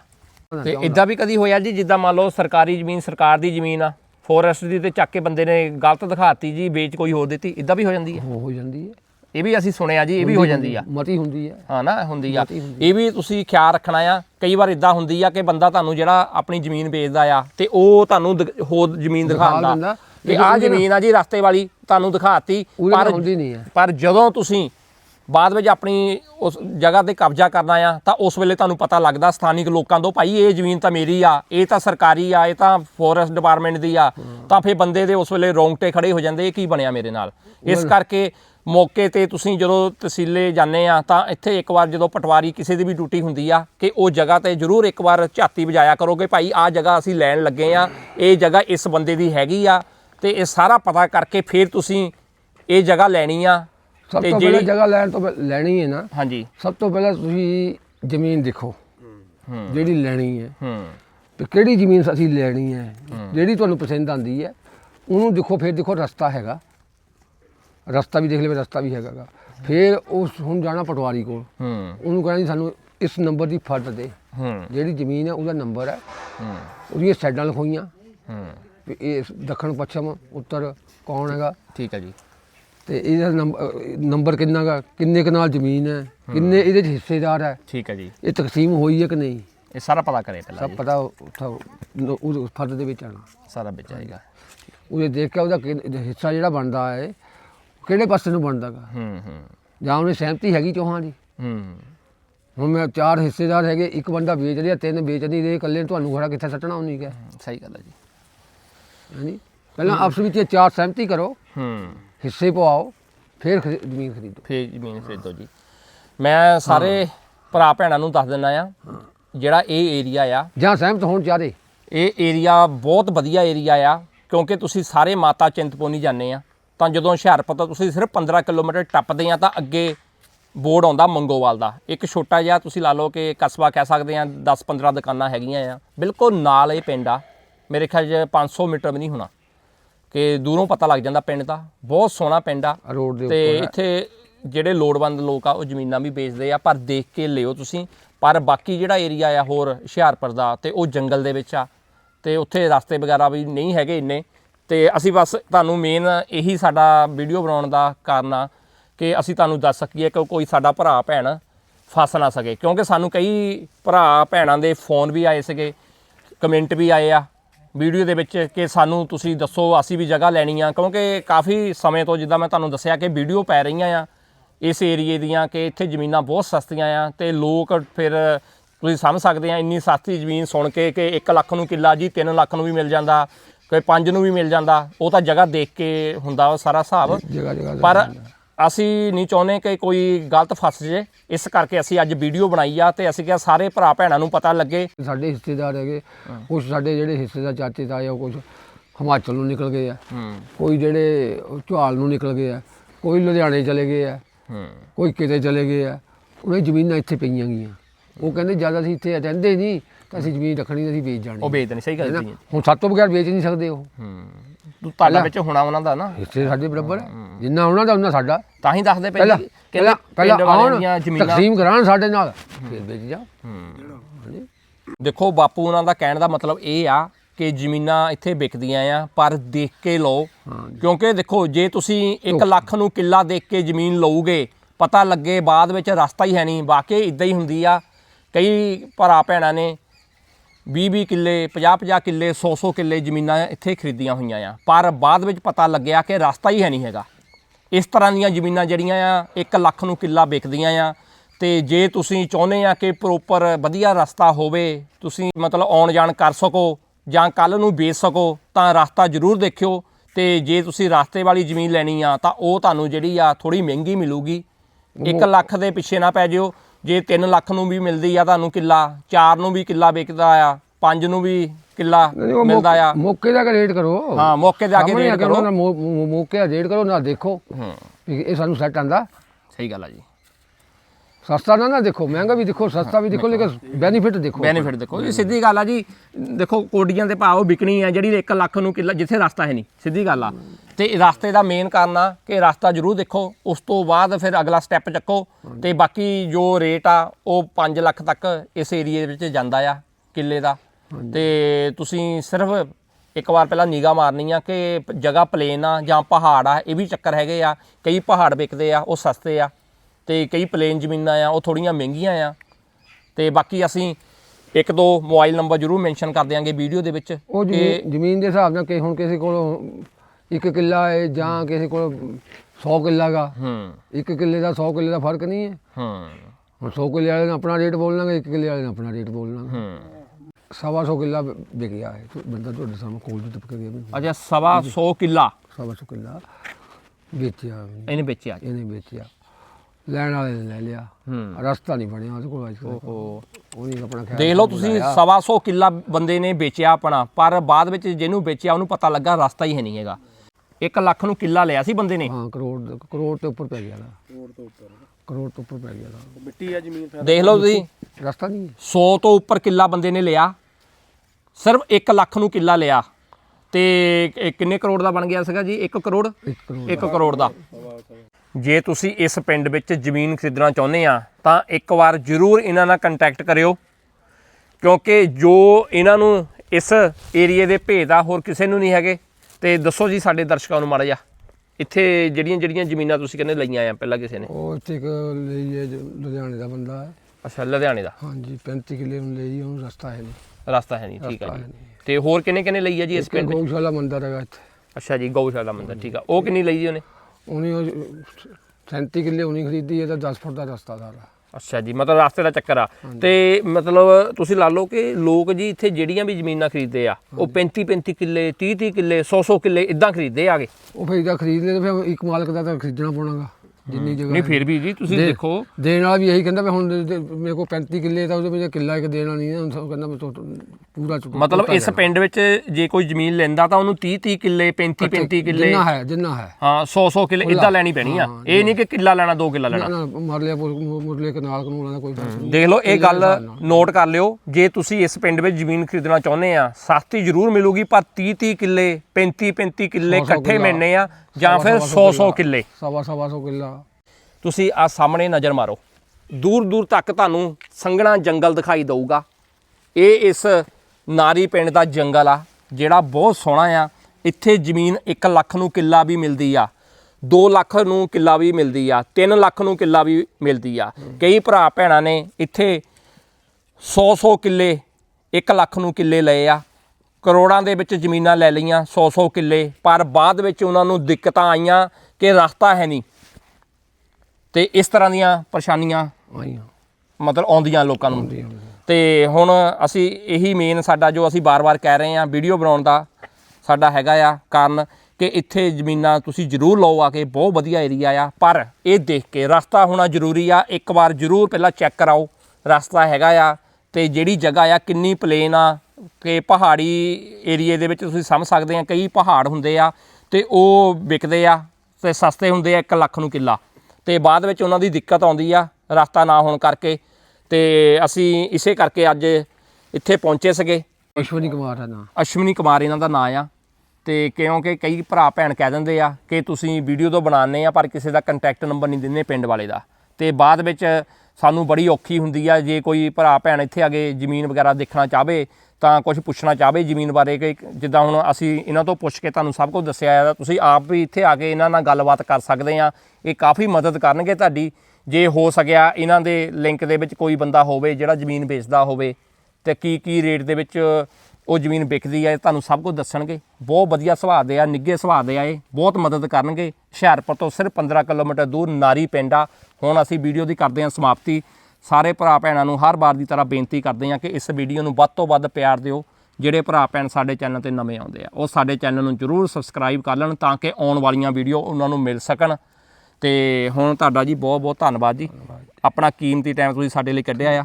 ਤੇ ਇਦਾਂ ਵੀ ਕਦੀ ਹੋਇਆ ਜੀ, ਜਿੱਦਾਂ ਮੰਨ ਲਓ ਸਰਕਾਰੀ ਜ਼ਮੀਨ, ਸਰਕਾਰ ਦੀ ਜ਼ਮੀਨ ਆ ਫੋਰੈਸਟ ਦੀ ਤੇ ਚੱਕ ਕੇ ਬੰਦੇ ਨੇ ਗਲਤ ਦਿਖਾਤੀ ਜੀ, ਵੇਚ ਕੋਈ ਹੋਰ ਦਿੱਤੀ, ਇਦਾਂ ਵੀ ਹੋ ਜਾਂਦੀ ਹੈ? ਹੋ ਜਾਂਦੀ ਹੈ। ਇਹ ਵੀ ਅਸੀਂ ਸੁਣਿਆ ਜੀ ਇਹ ਵੀ ਹੋ ਜਾਂਦੀ ਆ। ਮਤੀ ਹੁੰਦੀ ਹੈ ਹਾਂ ਨਾ ਹੁੰਦੀ ਆ। ਇਹ ਵੀ ਤੁਸੀਂ ਖਿਆਲ ਰੱਖਣਾ ਆ ਕਈ ਵਾਰ ਇਦਾਂ ਹੁੰਦੀ ਆ ਕਿ ਬੰਦਾ ਤੁਹਾਨੂੰ ਜਿਹੜਾ ਆਪਣੀ ਜ਼ਮੀਨ ਵੇਚਦਾ ਆ ਤੇ ਉਹ ਤੁਹਾਨੂੰ ਹੋਰ ਜ਼ਮੀਨ ਦਿਖਾਉਂਦਾ। ਕਿ ਆਹ ਜ਼ਮੀਨ ਆ ਜੀ ਰਸਤੇ ਵਾਲੀ ਤੁਹਾਨੂੰ ਦਿਖਾਤੀ ਪਰ ਹੁੰਦੀ ਨਹੀਂ ਹੈ ਪਰ ਜਦੋਂ ਤੁਸੀਂ ਬਾਅਦ ਵਿੱਚ ਆਪਣੀ ਉਸ ਜਗ੍ਹਾ ਤੇ ਕਬਜ਼ਾ ਕਰਨਾ ਆ ਤਾਂ ਉਸ ਵੇਲੇ ਤੁਹਾਨੂੰ ਪਤਾ ਲੱਗਦਾ ਸਥਾਨਿਕ ਲੋਕਾਂ ਤੋਂ ਭਾਈ ਇਹ ਜ਼ਮੀਨ ਤਾਂ ਮੇਰੀ ਆ ਇਹ ਤਾਂ ਸਰਕਾਰੀ ਆ ਇਹ ਤਾਂ ਫੋਰੈਸਟ ਡਿਪਾਰਟਮੈਂਟ ਦੀ ਆ। ਤਾਂ ਫਿਰ ਬੰਦੇ ਦੇ ਉਸ ਵੇਲੇ ਰੋਂਗਟੇ ਖੜੇ ਹੋ ਜਾਂਦੇ ਇਹ ਕੀ ਬਣਿਆ ਮੇਰੇ ਨਾਲ? ਇਸ ਕਰਕੇ ਮੌਕੇ ਤੇ ਤੁਸੀਂ ਜਦੋਂ ਤਹਿਸੀਲੇ ਜਾਂਦੇ ਆ ਤਾਂ ਇੱਥੇ ਇੱਕ ਵਾਰ ਜਦੋਂ ਪਟਵਾਰੀ ਕਿਸੇ ਦੀ ਵੀ ਡਿਊਟੀ ਹੁੰਦੀ ਆ ਕਿ ਉਹ ਜਗ੍ਹਾ ਤੇ ਜ਼ਰੂਰ ਇੱਕ ਵਾਰ ਝਾਤੀ ਵਜਾਇਆ ਕਰੋਗੇ ਭਾਈ ਆਹ ਜਗ੍ਹਾ ਅਸੀਂ ਲੈਣ ਲੱਗੇ ਆ ਇਹ ਜਗ੍ਹਾ ਇਸ ਬੰਦੇ ਦੀ ਹੈਗੀ ਆ ਤੇ ਇਹ ਸਾਰਾ ਪਤਾ ਕਰਕੇ ਫਿਰ ਤੁਸੀਂ ਇਹ ਜਗ੍ਹਾ ਲੈਣੀ ਆ ਸਭ ਤੇ ਪਹਿਲਾਂ ਜਗ੍ਹਾ ਲੈਣ ਤੋਂ ਲੈਣੀ ਹੈ ਨਾ ਹਾਂਜੀ। ਸਭ ਤੋਂ ਪਹਿਲਾਂ ਤੁਸੀਂ ਜ਼ਮੀਨ ਦੇਖੋ ਜਿਹੜੀ ਲੈਣੀ ਹੈ। ਹੂੰ। ਤੇ ਕਿਹੜੀ ਜ਼ਮੀਨ ਅਸੀਂ ਲੈਣੀ ਹੈ ਜਿਹੜੀ ਤੁਹਾਨੂੰ ਪਸੰਦ ਆਂਦੀ ਹੈ ਉਹਨੂੰ ਦੇਖੋ ਫਿਰ ਦੇਖੋ ਰਸਤਾ ਹੈਗਾ। ਰਸਤਾ ਵੀ ਦੇਖ ਲਵੇ ਰਸਤਾ ਵੀ ਹੈਗਾ ਗਾ। ਫਿਰ ਉਸ ਹੁਣ ਜਾਣਾ ਪਟਵਾਰੀ ਕੋਲ। ਹੂੰ। ਉਹਨੂੰ ਕਹਿਣਾ ਜੀ ਸਾਨੂੰ ਇਸ ਨੰਬਰ ਦੀ ਫਰਦ ਦੇ। ਹੂੰ। ਜਿਹੜੀ ਜ਼ਮੀਨ ਹੈ ਉਹਦਾ ਨੰਬਰ ਹੈ। ਹੂੰ। ਉਹਦੀਆਂ ਸਾਈਡਾਂ ਲਿਖੋਈਆਂ ਹੂੰ। ਵੀ ਇਹ ਦੱਖਣ ਪੱਛਮ ਉੱਤਰ ਕੌਣ ਹੈਗਾ? ਠੀਕ ਹੈ ਜੀ। ਤੇ ਇਹਦਾ ਨੰਬਰ ਕਿੰਨਾ ਗਾ? ਕਿੰਨੇ ਕਨਾਲ ਜ਼ਮੀਨ ਹੈ? ਕਿੰਨੇ ਇਹਦੇ 'ਚ ਹਿੱਸੇਦਾਰ ਹੈ? ਠੀਕ ਹੈ ਜੀ। ਇਹ ਤਕਸੀਮ ਹੋਈ ਹੈ ਕਿ ਨਹੀਂ? ਇਹ ਸਾਰਾ ਪਤਾ ਕਰੇ ਪਹਿਲਾਂ ਸਭ ਪਤਾ ਉੱਥੋਂ ਉਹ ਫਰਦ ਦੇ ਵਿੱਚ ਆਣਾ ਸਾਰਾ ਵਿੱਚ ਆਏਗਾ। ਉਹਦੇ ਦੇਖ ਕੇ ਉਹਦਾ ਹਿੱਸਾ ਜਿਹੜਾ ਬਣਦਾ ਹੈ ਕਿਹੜੇ ਪਾਸੇ ਨੂੰ ਬਣਦਾਗਾ ਹੂੰ ਹੂੰ। ਜਾਂ ਉਹਨੇ ਸਹਿਮਤੀ ਹੈਗੀ ਚੋਹਾਂ ਦੀ? ਹੂੰ। ਹੁਣ ਮੈਂ ਚਾਰ ਹਿੱਸੇਦਾਰ ਹੈਗੇ ਇੱਕ ਬੰਦਾ ਵੇਚ ਰਿਹਾ ਤਿੰਨ ਵੇਚ ਨਹੀਂ ਰਹੇ ਇਕੱਲੇ ਤੁਹਾਨੂੰ ਖੜਾ ਕਿੱਥੇ ਸੱਟਣਾ ਉਹਨੇ ਕਿਹਾ ਸਹੀ ਗੱਲ ਹੈ ਜੀ। ਹਾਂਜੀ ਪਹਿਲਾਂ ਆਪਸ ਵਿੱਚ ਇਹ ਚਾਰ ਸਹਿਮਤੀ ਕਰੋ ਹੂੰ। ਹਿੱਸੇ ਪਵਾਓ ਫਿਰ ਜ਼ਮੀਨ ਖਰੀਦੋ। ਫੇਰ ਜ਼ਮੀਨ ਖਰੀਦੋ ਜੀ। ਮੈਂ ਸਾਰੇ ਭਰਾ ਭੈਣਾਂ ਨੂੰ ਦੱਸ ਦਿੰਦਾ ਆ ਜਿਹੜਾ ਇਹ ਏਰੀਆ ਆ। ਜਾਂ ਸਹਿਮਤ ਹੋਣ ਚਾਹਦੇ ਇਹ ਏਰੀਆ ਬਹੁਤ ਵਧੀਆ ਏਰੀਆ ਆ ਕਿਉਂਕਿ ਤੁਸੀਂ ਸਾਰੇ ਮਾਤਾ ਚਿੰਤਪੁਰਨੀ ਜਾਂਦੇ ਆ। ਤਾਂ ਜਦੋਂ ਹੁਸ਼ਿਆਰਪੁਰ ਤੋਂ ਤੁਸੀਂ ਸਿਰਫ 15 ਕਿਲੋਮੀਟਰ ਟੱਪਦੇ ਆ ਤਾਂ ਅੱਗੇ ਬੋਰਡ ਆਉਂਦਾ ਮੰਗੋਵਾਲ ਦਾ। ਇੱਕ ਛੋਟਾ ਜਿਹਾ ਤੁਸੀਂ ਲਾ ਲਓ ਕਿ ਕਸਬਾ ਕਹਿ ਸਕਦੇ ਆ 10-15 ਦੁਕਾਨਾਂ ਹੈਗੀਆਂ ਆ। ਬਿਲਕੁਲ ਨਾਲ ਇਹ ਪਿੰਡ ਆ। ਮੇਰੇ ਖਿਆਲ 'ਚ 500 ਮੀਟਰ ਵੀ ਨਹੀਂ ਹੋਣਾ। ਕਿ ਦੂਰੋਂ ਪਤਾ ਲੱਗ ਜਾਂਦਾ ਪਿੰਡ ਦਾ। ਬਹੁਤ ਸੋਹਣਾ ਪਿੰਡ ਆ ਰੋਡ ਦੇ ਤੇ ਉੱਪਰ। ਇੱਥੇ ਜਿਹੜੇ ਲੋੜਵੰਦ ਲੋਕ ਆ ਉਹ ਜ਼ਮੀਨਾਂ ਵੀ ਵੇਚਦੇ ਆ। ਪਰ ਦੇਖ ਕੇ ਲਿਓ ਤੁਸੀਂ। ਪਰ ਬਾਕੀ ਜਿਹੜਾ ਏਰੀਆ ਆ ਹੋਰ ਹੁਸ਼ਿਆਰਪੁਰ ਦਾ ਤੇ ਉਹ ਜੰਗਲ ਦੇ ਵਿੱਚ ਆ। ਤੇ ਉੱਥੇ ਰਸਤੇ ਵਗੈਰਾ ਵੀ ਨਹੀਂ ਹੈਗੇ ਇੰਨੇ। ਤੇ ਅਸੀਂ ਬਸ ਤੁਹਾਨੂੰ ਮੇਨ ਇਹੀ ਸਾਡਾ ਵੀਡੀਓ ਬਣਾਉਣ ਦਾ ਕਾਰਨ ਆ ਕਿ ਅਸੀਂ ਤੁਹਾਨੂੰ ਦੱਸ ਸਕੀਏ ਕਿ ਕੋਈ ਸਾਡਾ ਭਰਾ, ਭੈਣ ਫਸ ਨਾ ਸਕੇ। ਕਿਉਂਕਿ ਸਾਨੂੰ ਕਈ ਭਰਾ, ਭੈਣਾਂ ਦੇ ਫੋਨ ਵੀ ਆਏ ਸੀਗੇ ਕਮੈਂਟ ਵੀ ਆਏ ਆ ਵੀਡੀਓ ਦੇ ਵਿੱਚ ਕਿ ਸਾਨੂੰ ਤੁਸੀਂ ਦੱਸੋ, ਅਸੀਂ ਵੀ ਜਗ੍ਹਾ ਲੈਣੀ ਆ। ਕਿਉਂਕਿ ਕਾਫੀ ਸਮੇਂ ਤੋਂ ਜਿੱਦਾਂ ਮੈਂ ਤੁਹਾਨੂੰ ਦੱਸਿਆ ਕਿ ਵੀਡੀਓ ਪੈ ਰਹੀਆਂ ਆ ਇਸ ਏਰੀਏ ਦੀਆਂ ਕਿ ਇੱਥੇ ਜ਼ਮੀਨਾਂ ਬਹੁਤ ਸਸਤੀਆਂ ਆ ਤੇ ਲੋਕ ਫਿਰ ਤੁਸੀਂ ਸਮਝ ਸਕਦੇ ਆ, ਇੰਨੀ ਸਸਤੀ ਜ਼ਮੀਨ ਸੁਣ ਕੇ ਕਿ 1 ਲੱਖ ਨੂੰ ਕਿੱਲਾ ਜੀ 3 ਲੱਖ ਨੂੰ ਵੀ ਮਿਲ ਜਾਂਦਾ। ਕੋਈ 5 ਨੂੰ ਵੀ ਮਿਲ ਜਾਂਦਾ ਉਹ ਤਾਂ ਜਗ੍ਹਾ ਦੇਖ ਕੇ ਹੁੰਦਾ ਉਹ ਸਾਰਾ ਹਿਸਾਬ। ਜਗ੍ਹਾ ਜਗ੍ਹਾ ਪਰ ਅਸੀਂ ਨਹੀਂ ਚਾਹੁੰਦੇ ਕਿ ਕੋਈ ਗਲਤ ਫਸ ਜੇ। ਇਸ ਕਰਕੇ ਅਸੀਂ ਅੱਜ ਵੀਡੀਓ ਬਣਾਈ ਆ ਤੇ ਅਸੀਂ ਕਿਹਾ ਸਾਰੇ ਭਰਾ ਭੈਣਾਂ ਨੂੰ ਪਤਾ ਲੱਗੇ। ਸਾਡੇ ਹਿੱਸੇਦਾਰ ਹੈਗੇ ਕੁਝ ਸਾਡੇ ਜਿਹੜੇ ਹਿੱਸੇਦਾਰ ਚਾਚੇ ਤਾਏ ਆ ਕੁਝ ਹਿਮਾਚਲ ਨੂੰ ਨਿਕਲ ਗਏ ਆ। ਹੂੰ। ਕੋਈ ਜਿਹੜੇ ਝਾਲ ਨੂੰ ਨਿਕਲ ਗਏ ਆ ਕੋਈ ਲੁਧਿਆਣੇ ਚਲੇ ਗਏ ਆ ਹੂੰ। ਕੋਈ ਕਿਤੇ ਚਲੇ ਗਏ ਆ ਉਹਨਾਂ ਜ਼ਮੀਨਾਂ ਇੱਥੇ ਪਈਆਂ ਗਈਆਂ। ਉਹ ਕਹਿੰਦੇ ਜਦ ਅਸੀਂ ਇੱਥੇ ਰਹਿੰਦੇ ਨਹੀਂ ਤਾਂ ਅਸੀਂ ਜ਼ਮੀਨ ਰੱਖਣੀ ਅਸੀਂ ਵੇਚ ਜਾਣੀ ਉਹ ਨਹੀਂ ਸਹੀ ਗੱਲ ਹੈ ਹੈ ਹੁਣ ਸੱਤ ਤੋਂ ਬਗੈਰ ਵੇਚ ਨਹੀਂ ਸਕਦੇ ਉਹ। ਹੂੰ ਤੂੰ ਤੁਹਾਡਾ ਵਿੱਚ ਹੋਣਾ ਉਹਨਾਂ ਦਾ ਨਾ। ਹਿੱਸੇ ਸਾਡੇ ਬਰਾਬਰ ਹੈ। ਜਿੰਨਾ ਉਹਨਾਂ ਦਾ ਉਹਨਾਂ ਸਾਡਾ। ਤਾਂ ਹੀ ਦੱਸਦੇ ਪਹਿਲਾਂ ਪਹਿਲਾਂ ਪਹਿਲਾਂ ਜ਼ਮੀਨਾਂ ਤਕਸੀਮ ਕਰਾਉਣ ਸਾਡੇ ਨਾਲ। ਫਿਰ ਵੇਚ ਜਾ। ਦੇਖੋ ਬਾਪੂ ਉਹਨਾਂ ਦਾ ਕਹਿਣ ਦਾ ਮਤਲਬ ਇਹ ਆ ਕਿ ਜ਼ਮੀਨਾਂ ਇੱਥੇ ਵਿਕਦੀਆਂ ਆ ਪਰ ਦੇਖ ਕੇ ਲਓ। ਕਿਉਂਕਿ ਦੇਖੋ ਜੇ ਤੁਸੀਂ 1 ਲੱਖ ਨੂੰ ਕਿੱਲਾ ਦੇਖ ਕੇ ਜ਼ਮੀਨ ਲਓਗੇ ਪਤਾ ਲੱਗੇ ਬਾਅਦ ਵਿੱਚ ਰਸਤਾ ਹੀ ਹੈ ਨਹੀਂ। ਵਾਕਈ ਇਦਾਂ ਹੀ ਹੁੰਦੀ ਆ। ਕਈ ਭਰਾ ਭੈਣਾਂ ਨੇ 20-20 ਕਿੱਲੇ 50-50 ਕਿੱਲੇ 100-100 ਕਿੱਲੇ ਜ਼ਮੀਨਾਂ ਇੱਥੇ ਖਰੀਦੀਆਂ ਹੋਈਆਂ ਆ। ਪਰ ਬਾਅਦ ਵਿੱਚ ਪਤਾ ਲੱਗਿਆ ਕਿ ਰਸਤਾ ਹੀ ਹੈ ਨਹੀਂ ਹੈਗਾ। ਇਸ ਤਰ੍ਹਾਂ ਦੀਆਂ ਜ਼ਮੀਨਾਂ ਜਿਹੜੀਆਂ ਆ 1 ਲੱਖ ਨੂੰ ਕਿੱਲਾ ਵਿਕਦੀਆਂ ਆ। ਤੇ ਜੇ ਤੁਸੀਂ ਚਾਹੁੰਦੇ ਆ ਕਿ ਪ੍ਰੋਪਰ ਵਧੀਆ ਰਸਤਾ ਹੋਵੇ ਤੁਸੀਂ ਮਤਲਬ ਆਉਣ ਜਾਣ ਕਰ ਸਕੋ ਜਾਂ ਕੱਲ ਨੂੰ ਵੇਚ ਸਕੋ ਤਾਂ ਰਸਤਾ ਜ਼ਰੂਰ ਦੇਖਿਓ। ਤੇ ਜੇ ਤੁਸੀਂ ਰਸਤੇ ਵਾਲੀ ਜ਼ਮੀਨ ਲੈਣੀ ਆ ਤਾਂ ਉਹ ਤੁਹਾਨੂੰ ਜਿਹੜੀ ਆ ਥੋੜੀ ਮਹਿੰਗੀ ਮਿਲੂਗੀ। 1 ਲੱਖ ਦੇ ਪਿੱਛੇ ਨਾ ਪੈ ਜਿਓ। ਜੇ 3 ਲੱਖ ਨੂੰ ਵੀ ਮਿਲਦੀ ਆ ਤੁਹਾਨੂੰ ਕਿੱਲਾ 4 ਨੂੰ ਵੀ ਕਿੱਲਾ ਵਿਕਦਾ ਆ 5 ਨੂੰ ਵੀ ਕਿੱਲਾ ਮਿਲਦਾ ਆ। ਮੌਕੇ- ਦਾ ਰੇਟ ਕਰੋ? ਹਾਂ ਮੌਕੇ ਆ ਕੇ ਰੇਟ ਕਰੋ ਦਾ ਮੌਕੇ ਦਾ ਰੇਟ ਕਰੋ ਨਾ ਦੇਖੋ। ਇਹ ਸਾਨੂੰ ਸੈੱਟ ਆਂਦਾ। ਸਹੀ ਗੱਲ ਆ ਜੀ। ਸਸਤਾ ਨਾ ਨਾ ਦੇਖੋ ਮਹਿੰਗਾ ਵੀ ਦੇਖੋ ਸਸਤਾ ਵੀ ਦੇਖੋ ਲੇਕਿਨ ਬੈਨੀਫਿਟ ਦੇਖੋ। ਬੈਨੀਫਿਟ ਦੇਖੋ। ਇਹ ਸਿੱਧੀ ਗੱਲ ਆ ਜੀ। ਦੇਖੋ ਕੋਡੀਆਂ ਦੇ ਭਾਅ ਉਹ ਵਿਕਣੀ ਆ ਜਿਹੜੀ 1 ਲੱਖ ਨੂੰ ਕਿੱਲਾ ਜਿੱਥੇ ਰਸਤਾ ਹੈ ਨਹੀਂ। ਸਿੱਧੀ ਗੱਲ ਆ। ਤੇ ਰਸਤੇ ਦਾ ਮੇਨ ਕਾਰਨ ਆ ਕਿ ਰਸਤਾ ਜ਼ਰੂਰ ਦੇਖੋ ਉਸ ਤੋਂ ਬਾਅਦ ਫਿਰ ਅਗਲਾ ਸਟੈਪ ਚੱਕੋ। ਤੇ ਬਾਕੀ ਜੋ ਰੇਟ ਆ ਉਹ 5 ਲੱਖ ਤੱਕ ਇਸ ਏਰੀਏ ਵਿੱਚ ਜਾਂਦਾ ਆ ਕਿੱਲੇ ਦਾ। ਤੇ ਤੁਸੀਂ ਸਿਰਫ ਇੱਕ ਵਾਰ ਪਹਿਲਾਂ ਨਿਗਾਹ ਮਾਰਨੀ ਆ ਕਿ ਜਗ੍ਹਾ ਪਲੇਨ ਆ ਜਾਂ ਪਹਾੜ ਆ ਇਹ ਵੀ ਚੱਕਰ ਹੈਗੇ ਆ। ਕਈ ਪਹਾੜ ਵਿਕਦੇ ਆ ਉਹ ਸਸਤੇ ਆ। ਤੇ ਕਈ ਪਲੇਨ ਜ਼ਮੀਨਾਂ ਆ ਉਹ ਥੋੜੀਆਂ ਮਹਿੰਗੀਆਂ ਆ। ਤੇ ਬਾਕੀ ਅਸੀਂ ਇੱਕ ਦੋ ਮੋਬਾਈਲ ਨੰਬਰ ਜ਼ਰੂਰ ਮੈਂਸ਼ਨ ਕਰ ਦਿਆਂਗੇ ਵੀਡੀਓ ਦੇ ਵਿੱਚ। ਉਹ ਜ਼ਮੀਨ ਜ਼ਮੀਨ ਦੇ ਹਿਸਾਬ ਨਾਲ ਕਿ ਹੁਣ ਕਿਸੇ ਕੋਲ ਇੱਕ ਕਿੱਲਾ ਹੈ ਜਾਂ ਕਿਸੇ ਕੋਲ 100 ਕਿੱਲਾ ਗਾ। ਹੂੰ। ਇੱਕ ਕਿੱਲੇ ਦਾ 100 ਕਿੱਲੇ ਦਾ ਫ਼ਰਕ ਨਹੀਂ ਹੈ। ਹੂੰ। ਹੁਣ 100 ਕਿੱਲੇ ਵਾਲੇ ਨੇ ਆਪਣਾ ਰੇਟ ਬੋਲਣਾਗੇ ਇੱਕ ਕਿੱਲੇ ਵਾਲੇ ਨੇ ਆਪਣਾ ਰੇਟ ਬੋਲਣਾ ਹੂੰ। ਸਵਾ ਸੌ ਕਿੱਲਾ ਵਿਕ ਗਿਆ ਹੈ। ਤੇ ਬੰਦਾ ਤੁਹਾਡੇ ਸਾਹਮਣੇ ਕੋਲ ਵੀ ਟਪਕ ਗਿਆ। ਵੀ ਅਜਾ ਸਵਾ 100 ਕਿੱਲਾ। ਸਵਾ ਸੌ ਕਿੱਲਾ ਵੇਚਿਆ। ਇਹਨੇ ਵੇਚਿਆ। ਜੀ ਇਹਨੇ ਵੇਚਿਆ। ਲੈਣ ਵਾਲੇ ਨੇ ਲੈ ਲਿਆ। ਹੂੰ। ਰਸਤਾ ਨਹੀਂ ਬਣਿਆ ਉਹਦੇ ਕੋਲ ਅੱਜ ਕੱਲ੍ਹ ਓਹੋ। ਉਹ ਨਹੀਂ ਆਪਣਾ ਖਿਆਲ ਦੇਖ ਲਓ ਤੁਸੀਂ ਸਵਾ 100 ਕਿੱਲਾ ਬੰਦੇ ਨੇ ਵੇਚਿਆ ਆਪਣਾ ਪਰ ਬਾਅਦ ਵਿੱਚ ਜਿਹਨੂੰ ਵੇਚਿਆ ਉਹਨੂੰ ਪਤਾ ਲੱਗਾ ਰਸਤਾ ਹੀ ਹੈ ਨਹੀਂ ਹੈਗਾ। 1 ਲੱਖ ਨੂੰ ਕਿੱਲਾ ਲਿਆ ਸੀ ਬੰਦੇ ਨੇ। ਹਾਂ ਕਰੋੜ ਕਰੋੜ ਤੋਂ ਉੱਪਰ ਪੈ ਗਿਆ ਦਾ ਕਰੋੜ ਤੋਂ ਉੱਪਰ। ਕਰੋੜ ਤੋਂ ਉੱਪਰ ਪੈ ਗਿਆ ਦਾ ਮਿੱਟੀ ਆ ਜ਼ਮੀਨ ਫਿਰ ਦੇਖ ਲਓ ਤੁਸੀਂ। ਰਸਤਾ ਨਹੀਂ ਹੈ। 100 ਤੋਂ ਉੱਪਰ ਕਿੱਲਾ ਬੰਦੇ ਨੇ ਲਿਆ। ਸਿਰਫ 1 ਲੱਖ ਨੂੰ ਕਿੱਲਾ ਲਿਆ। ਤੇ ਇਹ ਕਿੰਨੇ ਕਰੋੜ ਦਾ ਬਣ ਗਿਆ ਸੀਗਾ ਜੀ? 1 ਕਰੋੜ? ਇੱਕ ਕਰੋੜ 1 ਕਰੋੜ ਦਾ। ਜੇ ਤੁਸੀਂ ਇਸ ਪਿੰਡ ਵਿੱਚ ਜ਼ਮੀਨ ਖਰੀਦਣਾ ਚਾਹੁੰਦੇ ਆ ਤਾਂ ਇੱਕ ਵਾਰ ਜ਼ਰੂਰ ਇਹਨਾਂ ਨਾਲ ਕੰਟੈਕਟ ਕਰਿਓ। ਕਿਉਂਕਿ ਜੋ ਇਹਨਾਂ ਨੂੰ ਇਸ ਏਰੀਏ ਦੇ ਭੇਦ ਆ ਹੋਰ ਕਿਸੇ ਨੂੰ ਨਹੀਂ ਹੈਗੇ। ਤੇ ਦੱਸੋ ਜੀ ਸਾਡੇ ਦਰਸ਼ਕਾਂ ਨੂੰ ਮਾੜਾ ਜਿਹਾ। ਇੱਥੇ ਜਿਹੜੀਆਂ ਜਿਹੜੀਆਂ ਜ਼ਮੀਨਾਂ ਤੁਸੀਂ ਕਹਿੰਦੇ ਲਈਆਂ ਆ ਪਹਿਲਾਂ ਕਿਸੇ ਨੇ? ਉਹ ਇੱਥੇ ਇੱਕ ਲਈ ਹੈ ਜੋ ਲੁਧਿਆਣੇ ਦਾ ਬੰਦਾ ਹੈ। ਅੱਛਾ ਲੁਧਿਆਣੇ ਦਾ। ਹਾਂਜੀ 35 ਕਿੱਲੇ ਨੂੰ ਲਈ ਉਹਨੂੰ ਰਸਤਾ ਹੈ ਨਹੀਂ। ਰਸਤਾ ਹੈ ਨਹੀਂ ਠੀਕ ਹੈ। ਤੇ ਹੋਰ ਕਿੰਨੇ ਕਿੰਨੇ ਲਈ ਆ ਜੀ ਇਸ ਪਿੰਡ ਵਿੱਚ? ਗਊਸ਼ਾਲਾ ਮੰਦਰ ਹੈਗਾ ਇੱਥੇ। ਅੱਛਾ ਜੀ ਗਊਸ਼ਾਲਾ ਮੰਦਰ ਠੀਕ ਆ। ਉਹ ਕਿੰਨੀ ਲਈ ਜੀ ਉਹਨੇ? ਉਹਨੇ ਉਹ 37 ਕਿੱਲੇ ਉਹਨੇ ਖਰੀਦੀ ਹੈ ਤਾਂ 10 ਫੁੱਟ ਦਾ ਰਸਤਾ ਸਾਰਾ। ਅੱਛਾ ਜੀ ਮਤਲਬ ਰਸਤੇ ਦਾ ਚੱਕਰ ਆ। ਤੇ ਮਤਲਬ ਤੁਸੀਂ ਲਾ ਲਓ ਕਿ ਲੋਕ ਜੀ ਇੱਥੇ ਜਿਹੜੀਆਂ ਵੀ ਜ਼ਮੀਨਾਂ ਖਰੀਦਦੇ ਆ ਉਹ 35 35 ਕਿੱਲੇ 30 30 ਕਿੱਲੇ 100 100 ਕਿੱਲੇ ਇਦਾਂ ਖਰੀਦਦੇ ਆਗੇ। ਉਹ ਫਿਰ ਇਹਦਾ ਖਰੀਦ ਲੈ ਤੇ ਫਿਰ ਇੱਕ ਮਾਲਕ ਦਾ ਤਾਂ ਖਰੀਦਣਾ ਪਊਗਾ ਜਿੰਨੀ ਜਗ੍ਹਾ ਨਹੀਂ ਫਿਰ ਵੀ ਜੀ ਤੁਸੀਂ ਦੇ- ਦੇਖੋ। ਦੇਣ ਵਾਲਾ ਵੀ ਇਹੀ ਕਹਿੰਦਾ ਵੀ ਹੁਣ ਦੇ- ਦੇ- ਮੇਰੇ ਕੋਲ 35 ਕਿੱਲੇ ਤਾਂ ਉਹਦੇ ਵਿੱਚ ਕਿੱਲਾ ਇੱਕ ਦੇਣਾ ਨਹੀਂ ਹੈ ਹੁਣ ਸਭ ਕਹਿੰਦਾ ਮੈਂ ਤੋਂ ਪੂਰਾ ਚੁੱਕ- ਮਤਲਬ ਇਸ। ਪਿੰਡ ਵਿੱਚ ਜੇ ਕੋਈ ਜ਼ਮੀਨ ਲੈਂਦਾ ਤਾਂ ਉਹਨੂੰ 30 30 ਕਿੱਲੇ 35 35 ਕਿੱਲੇ। ਜਿੰਨਾ ਹੈ ਜਿੰਨਾ ਹੈ। ਹਾਂ 100 100 ਕਿੱਲੇ ਇਦਾਂ ਲੈਣੀ ਪੈਣੀ ਆ। ਇਹ ਨਹੀਂ ਕਿ ਕਿੱਲਾ ਲੈਣਾ 2 ਕਿੱਲਾ ਲੈਣਾ। ਨਾ ਨਾ ਮਰ ਲਿਆ ਮੁਰਲੇ ਕਨਾਲ ਕਨੂਲਾਂ ਦਾ ਕੋਈ ਫ਼ਰਕ ਨਹੀਂ। ਦੇਖ ਲਓ ਇਹ ਗੱਲ ਨੋਟ ਕਰ ਲਿਓ। ਜੇ ਤੁਸੀਂ ਇਸ ਪਿੰਡ ਵਿੱਚ ਜ਼ਮੀਨ ਖਰੀਦਣਾ ਚਾਹੁੰਦੇ ਆ ਸਸਤੀ ਜ਼ਰੂਰ ਮਿਲੂਗੀ ਪਰ 30 30 ਕਿੱਲੇ 35 35 ਕਿੱਲੇ ਸੌ ਇਕੱਠੇ ਕਿੱਲਾ। ਮਿਲਣੇ ਆ। ਜਾਂ ਫਿਰ ਸਵਾ 100 100 ਕਿੱਲੇ। ਸਵਾ ਸਵਾ ਸੌ ਕਿੱਲਾ। ਤੁਸੀਂ ਆ ਸਾਹਮਣੇ ਨਜ਼ਰ ਮਾਰੋ। ਦੂਰ ਦੂਰ ਤੱਕ ਤੁਹਾਨੂੰ ਸੰਘਣਾ ਜੰਗਲ ਦਿਖਾਈ ਦਊਗਾ। ਇਹ ਇਸ ਨਾਰੀ ਪਿੰਡ ਦਾ ਜੰਗਲ ਆ ਜਿਹੜਾ ਬਹੁਤ ਸੋਹਣਾ ਆ। ਇੱਥੇ ਜ਼ਮੀਨ 1 ਲੱਖ ਨੂੰ ਕਿੱਲਾ ਵੀ ਮਿਲਦੀ ਆ 2 ਲੱਖ ਨੂੰ ਕਿੱਲਾ ਵੀ ਮਿਲਦੀ ਆ 3 ਲੱਖ ਨੂੰ ਕਿੱਲਾ ਵੀ ਮਿਲਦੀ ਆ। ਕਈ ਭਰਾ ਭੈਣਾਂ ਨੇ ਇੱਥੇ 100 100 ਕਿੱਲੇ 1 ਲੱਖ ਨੂੰ ਕਿੱਲੇ ਲਏ ਆ। ਕਰੋੜਾਂ ਦੇ ਵਿੱਚ ਜ਼ਮੀਨਾਂ ਲੈ ਲਈਆਂ 100 100 ਕਿੱਲੇ ਪਰ ਬਾਅਦ ਵਿੱਚ ਉਹਨਾਂ ਨੂੰ ਦਿੱਕਤਾਂ ਆਈਆਂ ਕਿ ਰਸਤਾ ਹੈ ਨਹੀਂ। ਤੇ ਇਸ ਤਰ੍ਹਾਂ ਦੀਆਂ ਪਰੇਸ਼ਾਨੀਆਂ ਆਈਆਂ। ਮਤਲਬ ਆਉਂਦੀਆਂ ਲੋਕਾਂ ਨੂੰ। ਤੇ ਹੁਣ ਅਸੀਂ ਇਹੀ ਮੇਨ ਸਾਡਾ ਜੋ ਅਸੀਂ ਬਾਰ-ਬਾਰ ਕਹਿ ਰਹੇ ਹਾਂ ਵੀਡੀਓ ਬਣਾਉਣ ਦਾ ਸਾਡਾ ਹੈਗਾ ਆ ਕਾਰਨ ਕਿ ਇੱਥੇ ਜ਼ਮੀਨਾਂ ਤੁਸੀਂ ਜ਼ਰੂਰ ਲਓ ਆ ਕੇ ਬਹੁਤ ਵਧੀਆ ਏਰੀਆ ਆ। ਪਰ ਇਹ ਦੇਖ ਕੇ ਰਸਤਾ ਹੋਣਾ ਜ਼ਰੂਰੀ ਆ। ਇੱਕ ਵਾਰ ਜ਼ਰੂਰ ਪਹਿਲਾਂ ਚੈੱਕ ਕਰਾਓ। ਰਸਤਾ ਹੈਗਾ ਆ ਤੇ ਜਿਹੜੀ ਜਗ੍ਹਾ ਆ ਕਿੰਨੀ ਪਲੇਨ ਆ ਕਿ ਪਹਾੜੀ ਏਰੀਏ ਦੇ ਵਿੱਚ ਤੁਸੀਂ ਸਮਝ ਸਕਦੇ ਆ ਕਈ ਪਹਾੜ ਹੁੰਦੇ ਆ ਤੇ ਉਹ ਵਿਕਦੇ ਆ ਤੇ ਸਸਤੇ ਹੁੰਦੇ ਆ 1 ਲੱਖ ਨੂੰ ਕਿੱਲਾ। ਤੇ ਬਾਅਦ ਵਿੱਚ ਉਹਨਾਂ ਦੀ ਦਿੱਕਤ ਆਉਂਦੀ ਆ ਰਸਤਾ ਨਾ ਹੋਣ ਕਰਕੇ ਤੇ ਅਸੀਂ ਇਸੇ ਕਰਕੇ ਅੱਜ ਇੱਥੇ ਪਹੁੰਚੇ ਸੀਗੇ। ਅਸ਼ਵਨੀ ਕੁਮਾਰ ਦਾ ਨਾਂ। ਅਸ਼ਵਨੀ ਕੁਮਾਰ ਇਹਨਾਂ ਦਾ ਨਾਂ ਆ। ਤੇ ਕਿਉਂਕਿ ਕਈ ਭਰਾ ਭੈਣ ਕਹਿ ਦਿੰਦੇ ਆ ਕਿ ਤੁਸੀਂ ਵੀਡੀਓ ਤੋਂ ਬਣਾਉਂਦੇ ਆ ਪਰ ਕਿਸੇ ਦਾ ਕੰਟੈਕਟ ਨੰਬਰ ਨਹੀਂ ਦਿੰਦੇ ਪਿੰਡ ਵਾਲੇ ਦਾ। ਤੇ ਬਾਅਦ ਵਿੱਚ ਸਾਨੂੰ ਬੜੀ ਔਖੀ ਹੁੰਦੀ ਆ ਜੇ ਕੋਈ ਭਰਾ ਭੈਣ ਇੱਥੇ ਆ ਕੇ ਜ਼ਮੀਨ ਵਗੈਰਾ ਦੇਖਣਾ ਚਾਹਵੇ ਤਾਂ ਕੁਝ ਪੁੱਛਣਾ ਚਾਹਵੇ ਜ਼ਮੀਨ ਬਾਰੇ ਕਿ ਜਿੱਦਾਂ ਹੁਣ ਅਸੀਂ ਇਹਨਾਂ ਤੋਂ ਪੁੱਛ ਕੇ ਤੁਹਾਨੂੰ ਸਭ ਕੁਝ ਦੱਸਿਆ ਆ ਤੁਸੀਂ ਆਪ ਵੀ ਇੱਥੇ ਆ ਕੇ ਇਹਨਾਂ ਨਾਲ ਗੱਲਬਾਤ ਕਰ ਸਕਦੇ ਆ ਇਹ ਕਾਫੀ ਮਦਦ ਕਰਨਗੇ ਤੁਹਾਡੀ। ਜੇ ਹੋ ਸਕਿਆ ਇਹਨਾਂ ਦੇ ਲਿੰਕ ਦੇ ਵਿੱਚ ਕੋਈ ਬੰਦਾ ਹੋਵੇ ਜਿਹੜਾ ਜ਼ਮੀਨ ਵੇਚਦਾ ਹੋਵੇ ਤੇ ਕੀ ਕੀ ਰੇਟ ਦੇ ਵਿੱਚ ਉਹ ਜ਼ਮੀਨ ਵਿਕਦੀ ਹੈ ਤੁਹਾਨੂੰ ਸਭ ਕੁਝ ਦੱਸਣਗੇ। ਬਹੁਤ ਵਧੀਆ ਸੁਭਾਅ ਦੇ ਆ, ਨਿੱਘੇ ਸੁਭਾਅ ਦੇ ਆ ਇਹ। ਬਹੁਤ ਮਦਦ ਕਰਨਗੇ। ਹੁਸ਼ਿਆਰਪੁਰ ਤੋਂ ਸਿਰਫ 15 ਕਿਲੋਮੀਟਰ ਦੂਰ ਨਾਰੀ ਪਿੰਡ ਆ। ਹੁਣ ਅਸੀਂ ਵੀਡੀਓ ਦੀ ਕਰਦੇ ਹਾਂ ਸਮਾਪਤੀ। ਸਾਰੇ ਭਰਾ ਭੈਣਾਂ ਨੂੰ ਹਰ ਵਾਰ ਦੀ ਤਰ੍ਹਾਂ ਬੇਨਤੀ ਕਰਦੇ ਹਾਂ ਕਿ ਇਸ ਵੀਡੀਓ ਨੂੰ ਵੱਧ ਤੋਂ ਵੱਧ ਪਿਆਰ ਦਿਓ। ਜਿਹੜੇ ਭਰਾ ਭੈਣ ਸਾਡੇ ਚੈਨਲ ਤੇ ਨਵੇਂ ਆਉਂਦੇ ਆ, ਉਹ ਸਾਡੇ ਚੈਨਲ ਨੂੰ ਜਰੂਰ ਸਬਸਕ੍ਰਾਈਬ ਕਰ ਲੈਣ ਤਾਂ ਕਿ ਆਉਣ ਵਾਲੀਆਂ ਵੀਡੀਓ ਉਹਨਾਂ ਨੂੰ ਮਿਲ ਸਕਣ। ਤੇ ਹੁਣ ਤੁਹਾਡਾ ਜੀ ਬਹੁਤ ਬਹੁਤ ਧੰਨਵਾਦ ਜੀ। ਆਪਣਾ ਕੀਮਤੀ ਟਾਈਮ ਤੁਸੀਂ ਸਾਡੇ ਲਈ ਕੱਢਿਆ ਆ।